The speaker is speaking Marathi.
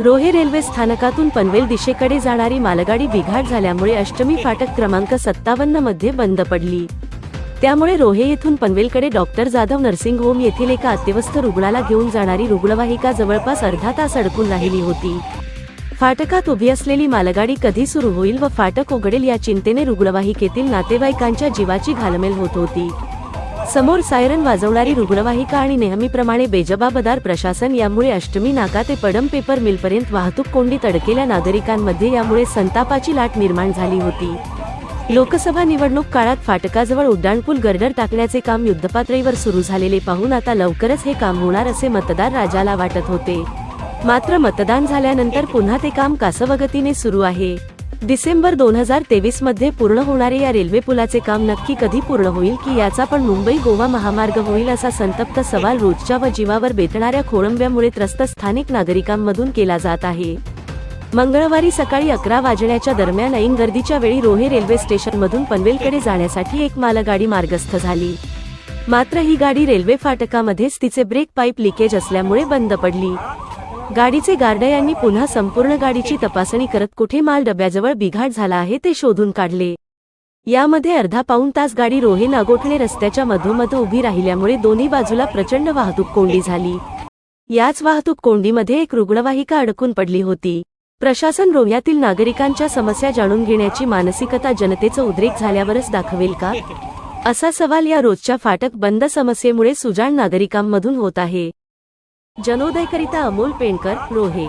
रोहे रेल्वे स्थानकातून पनवेल दिशेकडे जाणारी मालगाडी बिघाड झाल्यामुळे अष्टमी फाटक क्रमांक सत्तावन्नमध्ये बंद पडली. त्यामुळे रोहे येथून पनवेलकडे डॉक्टर जाधव नर्सिंग होम येथील एका अत्यवस्थ रुग्णाला घेऊन जाणारी रुग्णवाहिका जवळपास अर्धा तास अडकून राहिली होती. फाटकात उभी असलेली मालगाडी कधी सुरू होईल व फाटक उघडेल या चिंतेने रुग्णवाहिकेतील नातेवाईकांच्या जीवाची घालमेल होत होती. समोर सायरन वाजवणारी रुग्णवाहिका आणि नेहमीप्रमाणे बेजबाबदार प्रशासन यामुळे अष्टमी नाका ते पडम पेपर मिलपर्यंत वाहतूक कोंडीत अडकेल्या नागरिकांमध्ये यामुळे संतापाची लाट निर्माण झाली होती. लोकसभा निवडणूक काळात फाटकाजवळ उड्डाणपूल गर्डर टाकण्याचे काम युद्धपातळीवर सुरू झालेले पाहून आता लवकरच हे काम होणार असे मतदार राजाला वाटत होते. मात्र मतदान झाल्यानंतर पुन्हा ते काम कासवगतीने सुरू आहे. डिसेंबर दोन हजार तेवीसमध्ये पूर्ण होणारे या रेल्वे पुलाचे काम नक्की कधी पूर्ण होईल की याचा पण मुंबई गोवा महामार्ग होईल असा संतप्त सवाल रोजच्या व जीवावर बेतणाऱ्या खोळंब्यामुळे त्रस्त स्थानिक नागरिकांमधून केला जात आहे. मंगळवारी सकाळी अकरा वाजण्याच्या दरम्यान ऐन गर्दीच्या वेळी रोहे रेल्वे स्टेशनमधून पनवेलकडे जाण्यासाठी एक मालगाडी मार्गस्थ झाली. मात्र ही गाडी रेल्वे फाटकामध्येच तिचे ब्रेक पाईप लिकेज असल्यामुळे बंद पडली. गाडीचे गार्ड यांनी पुन्हा संपूर्ण गाडीची तपासणी करत कुठे माल डब्याजवळ बिघाड झाला आहे ते शोधून काढले. यामध्ये अर्धा पाऊण तास गाडी रोहे नागोठणे रस्त्याच्या मधोमध उभी राहिल्यामुळे दोन्ही बाजूला प्रचंड वाहतूक कोंडी झाली. याच वाहतूक कोंडीमध्ये एक रुग्णवाहिका अडकून पडली होती. प्रशासन रोह्यातील नागरिकांच्या समस्या जाणून घेण्याची मानसिकता जनतेचं उद्रेक झाल्यावरच दाखवेल का? असा सवाल या रोजच्या फाटक बंद समस्येमुळे सुजाण नागरिकांमधून होत आहे. जनोदयकरिता अमोल पेंडकर रोहे